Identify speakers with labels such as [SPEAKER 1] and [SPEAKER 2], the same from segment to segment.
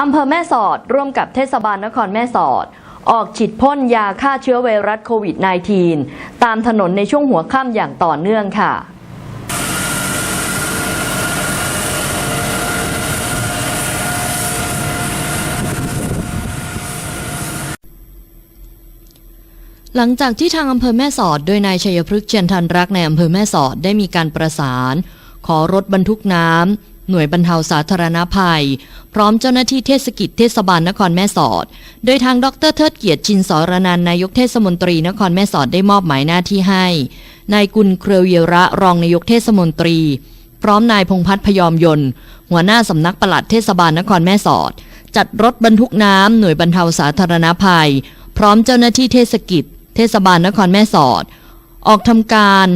[SPEAKER 1] อำเภอแม่สอดร่วมกับเทศบาลนครแม่สอด ออกฉีดพ่นยาฆ่าเชื้อไวรัสโควิด -19 ตามถนนในช่วงหัวค่ำอย่างต่อเนื่องค่ะหลังจากที่ทางอำเภอแม่สอด โดยนายชัยพฤกษ์เจยนทันรักในอำเภอแม่สอดได้มีการประสาน ขอรถบรรทุกน้ำ หน่วยบรรเทาสาธารณภัย พร้อมเจ้าหน้าที่เทศกิจเทศบาลนครแม่สอด โดยทางดรเทิดเกียรติชินสรนันนายกเทศมนตรีนครแม่สอดได้มอบหมายหน้าที่ให้นายกุลเครือเยระรองนายกเทศมนตรี พร้อมนายพงพัฒน์พยอมยนต์หัวหน้าสำนักปลัดเทศบาลนครแม่สอด จัดรถบรรทุกน้ำหน่วยบรรเทาสาธารณภัย พร้อมเจ้าหน้าที่เทศกิจ เทศบาลนครแม่สอด ออกทำการ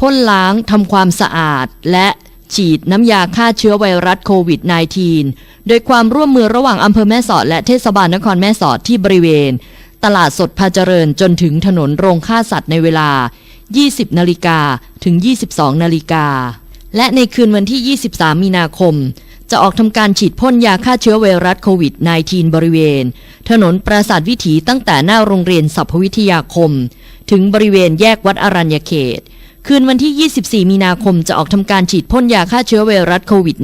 [SPEAKER 1] พ่นล้างทำความสะอาดและ ฉีดน้ำยาฆ่าเชื้อไวรัสโควิด -19 โดยความร่วมมือระหว่างอำเภอแม่สอดและเทศบาลนครแม่สอดที่บริเวณ ตลาดสดพาเจริญจนถึงถนนโรงฆ่าสัตว์ในเวลา 20 นาฬิกาถึง 22 นาฬิกา และในคืนวันที่ 23 มีนาคม จะออกทำการฉีดพ่นยาฆ่าเชื้อไวรัสโควิด -19 บริเวณ ถนนปราสาทวิถีตั้งแต่หน้าโรงเรียนสัพพวิทยาคม ถึงบริเวณแยกวัดอรัญญเขต คืนวันที่ 24 มีนาคมจะออกทำการฉีดพ่นยาฆ่าเชื้อไวรัสโควิด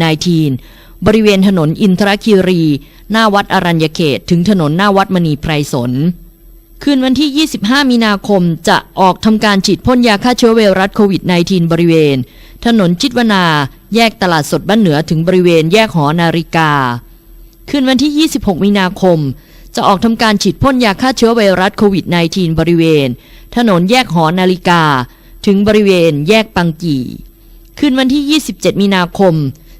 [SPEAKER 1] -19 บริเวณถนนอินทรคีรี หน้าวัดอรัญญเขต ถึงถนนหน้าวัดมณีไพรสน คืนวันที่ 25 มีนาคมจะออกทำการฉีดพ่นยาฆ่าเชื้อไวรัสโควิด -19 บริเวณ ถนนจิตวนา แยกตลาดสดบ้านเหนือถึงบริเวณแยกหอนาฬิกา คืนวันที่ 26 มีนาคมจะออกทำการฉีดพ่นยาฆ่าเชื้อไวรัสโควิด -19 บริเวณ ถนนแยกหอนาฬิกา ถึงบริเวณแยกปังกีคืนวันที่ 27 มีนาคม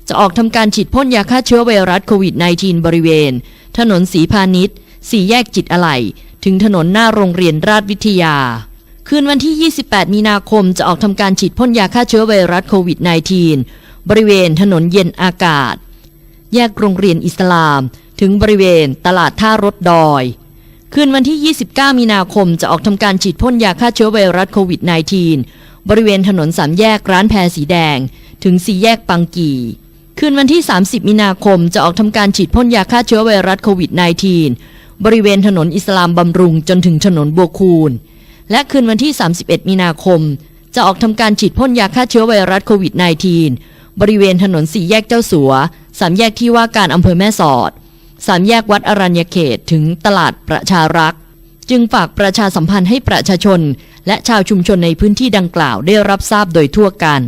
[SPEAKER 1] จะออกทำการฉีดพ่นยาฆ่าเชื้อไวรัสโควิด -19 บริเวณ ถนนสีพาณิชย์สี่แยกจิตอะไหล่ถึงถนนหน้าโรงเรียนราชวิทยา คืนวันที่ 28 มีนาคมจะออกทำการฉีดพ่นยาฆ่าเชื้อไวรัสโควิด -19 บริเวณถนนเย็นอากาศ แยกโรงเรียนอิสลาม ถึงบริเวณตลาดท่ารถดอย คืนวันที่ 29 มีนาคมจะออกทำการฉีดพ่นยาฆ่าเชื้อไวรัสโควิด -19 บริเวณถนนสามแยกร้านแพรสีแดง ถึงสี่แยกปังกีคืนวันที่ 30 มีนาคมจะออกทำการฉีดพ่นยาฆ่าเชื้อไวรัสโควิด -19 บริเวณถนนอิสลามบำรุงจนถึงถนนบัวคูน และคืนวันที่ 31 มีนาคม จะออกทำการฉีดพ่นยาฆ่าเชื้อไวรัสโควิด -19 บริเวณถนนสี่แยกเจ้าสัวสามแยกที่ว่าการอำเภอแม่สอด สามแยกวัดอรัญญเขตถึงตลาดประชารักษ์ จึงฝากประชาสัมพันธ์ให้ประชาชน และชาวชุมชนในพื้นที่ดังกล่าวได้รับทราบโดยทั่วกัน